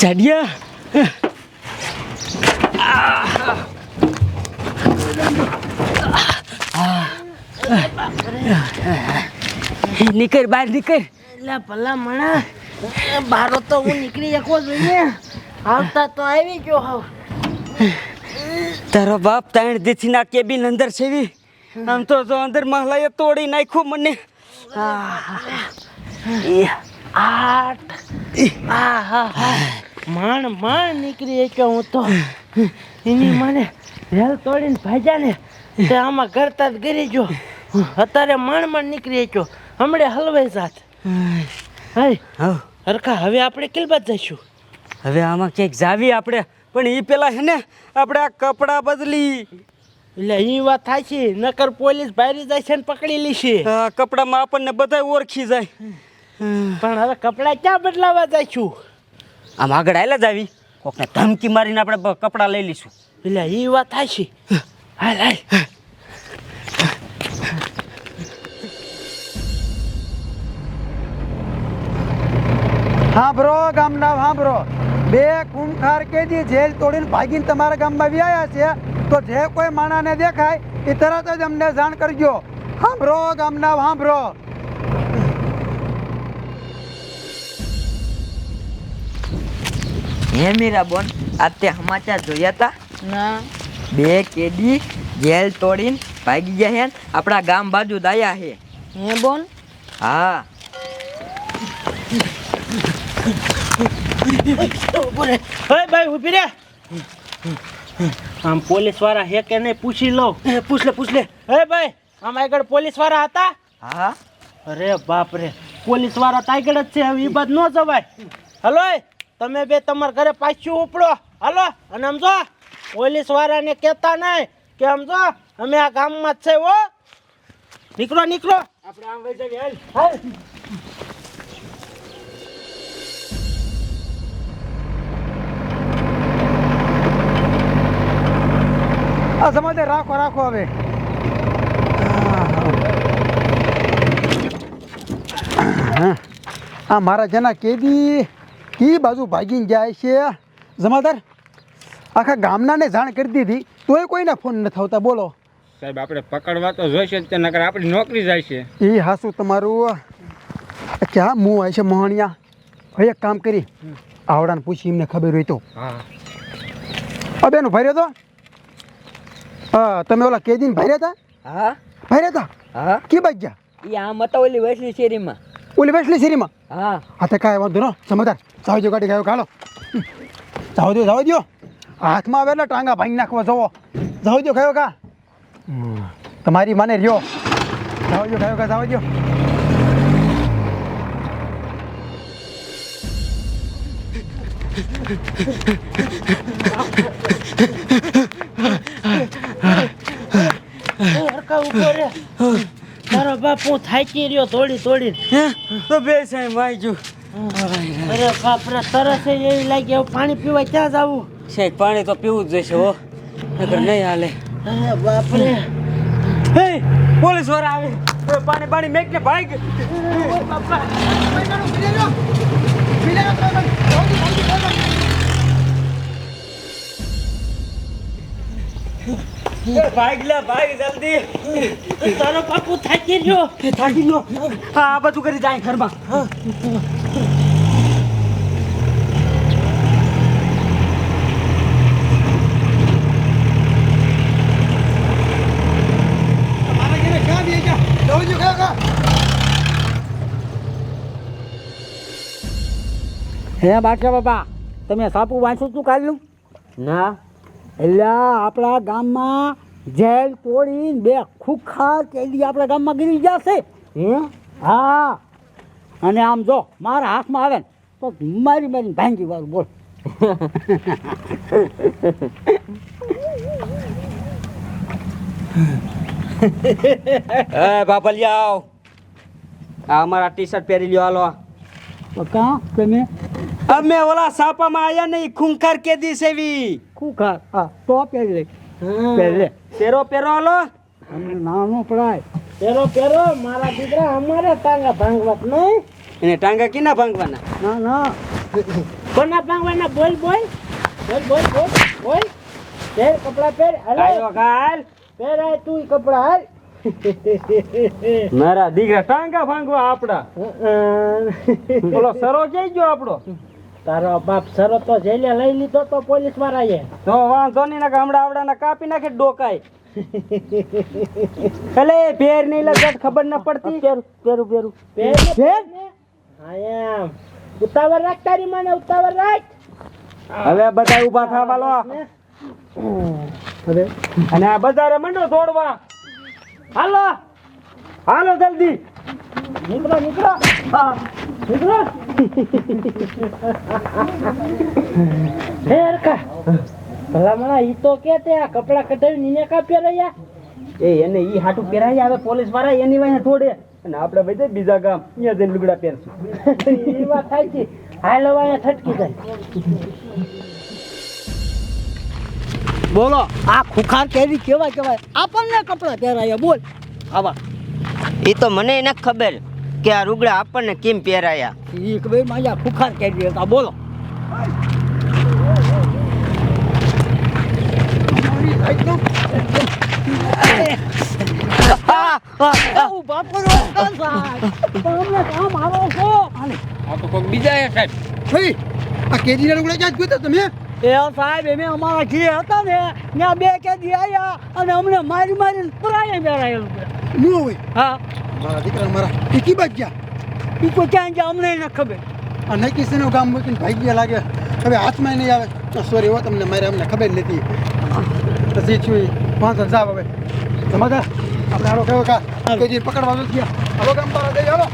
જાડિયા નીકળ બહાર નીકળ એટલે ભલા મણા બારો તો હું નીકળી શકો જોઈએ આવતા તો આવી ગયો હાવ તારો બાપ તાણ દેથી ના કેબિન અંદર છેવી આમ તો જો અંદર મહલાએ તોડી નાખ્યું મને. આઠ. આ માણ માણ નીકળી ગયો હું તો. એની મને રેલ તોડીને ભાજ્યા ને તે આમાં કરતા જ ગરી જો અત્યારે માણ માણ નીકળી ગયો. હમણે હલવાઈ જાત. હાય. હવ. હરખા હવે આપણે કિલબત જઈશું? હવે આમાં ક્યાંક જાવી આપણે. પણ એ પેલા હે ને આપણે આ કપડાં બદલી. એટલે એ વાત થાય છે નકર પોલીસ બહાર જાય છે ને પકડી લેશે કપડામાં આપણને બધા ઓળખી જાય. પણ હવે કપડાં ક્યાં બદલાવા જઈશું આમ આગળ આયલા જ આવી. કોકને ધમકી મારીને આપણે બ- કપડાં લઈ લઈશું. એટલે એ વાત થાય છે હાલ હાલ. હાંભળો ગામના હાંભળો બે ખૂંખાર કેદી જેલ તોડીને ભાગીને તમારા ગામમાં વ્યાયા છે. તો જે કોઈ માણાને દેખાય એ તરત જ અમને જાણ કરજો. હાંભળો ગામના હાંભળો હે મીરા બોન આતે તે સમાચાર જોયા તા? ના. બે કેદી જેલ તોડીને ભાગી ગયા હે આપણા ગામ બાજુ દાયા હે. હે બોન? હા. હે ભાઈ ઊભી રે. આમ પોલીસવાળા હે કે નહીં પૂછી લો પૂછ લે પૂછ લે. હે ભાઈ આમ આગળ પોલીસવાળા હતા? હા. અરે બાપ રે પોલીસવાળા તાગડ જ છે હવે એ બાદ ન જવાય. હલો તમે બે તમારા ઘરે પાછું ઉપડો. હાલો અને સમજો પોલીસ વાળાને કહેતા નહીં કે સમજો અમે આ ગામમાં જ છે હો. નીકળો નીકળો. આપણે આમ વહી જઈએ હાલ. હાલ. આ સમાચાર રાખો રાખો હવે. આ મારા જેના કેદી કી બાજુ ભાગીને જાય છે. જમાદાર આખા ગામનાને જાણ કરી દીધી. તોય કોઈને ફોન ન થતા બોલો. સાહેબ આપણે પકડવા તો જોઈશે જ તે નકર આપણી નોકરી જાય છે. એ હાસું તમારું. ક્યાં મું હોય છે મોહણિયા? હવે એક કામ કરી. આવડાને પૂછી એમને ખબર હોય તો. હા. બેનું ભર્યો તો? હા તમે ઓલા કેદીને ભર્યા હતા હા. ભર્યા હતા હા. કી બાજ્યા એ આ મતા ઓલી વસલી શેરીમાં. ઓલી બેસલી શેરીમાં. હા. હા તો કાંઈ વાંધો ન સમજદાર. જાવ જો ગાડી ગયો કાલો જાવ દો હાથમાં આવે એટલે ટાંગા ભાંગી નાખવા જવો. દો કયો કા તમારી માને રહ્યો. દો કયો કા જાવ દો હરખા ઊભો રે. મારો બાપ હું થાકી રહ્યો તોડી થોડી. તો બે સાહેબ વાંચજો અરે બાપ રે તરસ એવી લાગી હવે પાણી પીવા ક્યાં જવું? સાહેબ પાણી તો પીવું જ જશે હો. નકર નહીં હાલે. અરે બાપ રે. હે પોલીસવાળા આવે. પાણી પાણી મેક ભાઈ ભાગ એ ભાગ જલ્દી. તારો બાપુ થાકી રહ્યો થાકી નો હા આ બધું કરી જાય ઘરમાં. ગયા હે બાટલા બાપા તમે સાપુ વાંચો તું કાઢલું ના. એટલે આપણા ગામમાં જેલ તોડીને બે ખુખાર કેદી આપણા ગામમાં ગીરી ગયા છે. હે? હા. અને આમ જો મારા હાથમાં આવે ને તો મારી મારી ભાંગી વાળું બોલ. એ બાપલિયાઓ આ અમારા ટી શર્ટ પહેરી લ્યો હાલો. કાં તમે? અમે ઓલા સાપામાં આયા નહીં ખૂંખાર કેદી સેવી ખુખાર? હા તો પહેરી લે. પહેરી પેરો પેરો હાલો. અમને નાનો પડાય. પેરો પેરો મારા દીકરા અમારે ટાંગા ભાંગવા નહીં. એને ટાંગા કીના ભાંગવાના? ના ના. કોના ભાંગવાના? બોલ બોલ. બોલ બોલ બોલ બોલ. પહેર કપડા પહેર આયો હાલો. કાલ પહેરાય તું કપડા હાલ. મારા દીકરા ટાંગા ભાંગવા આપડા. બોલો સરો ક્યાં ગયો આપડો તારો બાપ સરો તો જેલે લઈ લીધો તો પોલીસ વાળાએ. તો વાંધો નહીં ને ગામડા આવડાના કાપી નાખે ડોકાય. એટલે પેર નહીં લગત ખબર ન પડતી. પેરું પેરું પેરું. પેર હા એમ. ઉતાવળ રાખ તારી માને ઉતાવળ રાખ. હવે બધા ઊભા થવા લો. હવે અને આ બજારે મંડો દોડવા. હાલો. હાલો જલ્દી. નીકળો નીકળો. નીકળો. હે અરકા ભલા મણા ઈ તો કે તે આ કપડા કઢાવી નીને કાપ્યા રહ્યા? એ એને ઈ હાટું પહેરાય આવે પોલીસવાળા એની વાંહે થોડે અને આપણે બધે બીજા ગામ અહીંયા જઈને લુગડા પહેરશું. એ વાત થાય છે હાલ અહીંયા ઠટકી જાય. બોલો આ ખુખાર કેરી કેવાય કેવાય? આપણને કપડા પહેરાયા બોલ. આવા. એ તો મને એને ખબર. કે આ રૂગડા આપણને કેમ પહેરાયા? ઈ કે ભાઈ માયા ખુખાર કેરી બોલો. આ આ કેરીના લુગડા ક્યાં તમે? એ સાહેબ એમે અમારા ઘી હતા ને ત્યાં બે કેદી આવ્યા અને અમને મારી મારી પરાયા બેરાયેલું ન હોય. હા. મારા દીકરા મારા એ કી બાજ ગયા. ઈ કોઈ ક્યાં ગયા અમને ન ખબર. આ નક્કી શેનું ગામ મૂકીને ભાઈ ગયા લાગે. હવે હાથમાં નહીં આવે. તો સોરી હો તમને મારે અમને ખબર નથી. પછી છું વાંધો જાવ હવે. સમાધાન આપણે હાલો કયો કા. કે જે પકડવા નથી ગયા. હાલો ગામ પારા જઈ હાલો.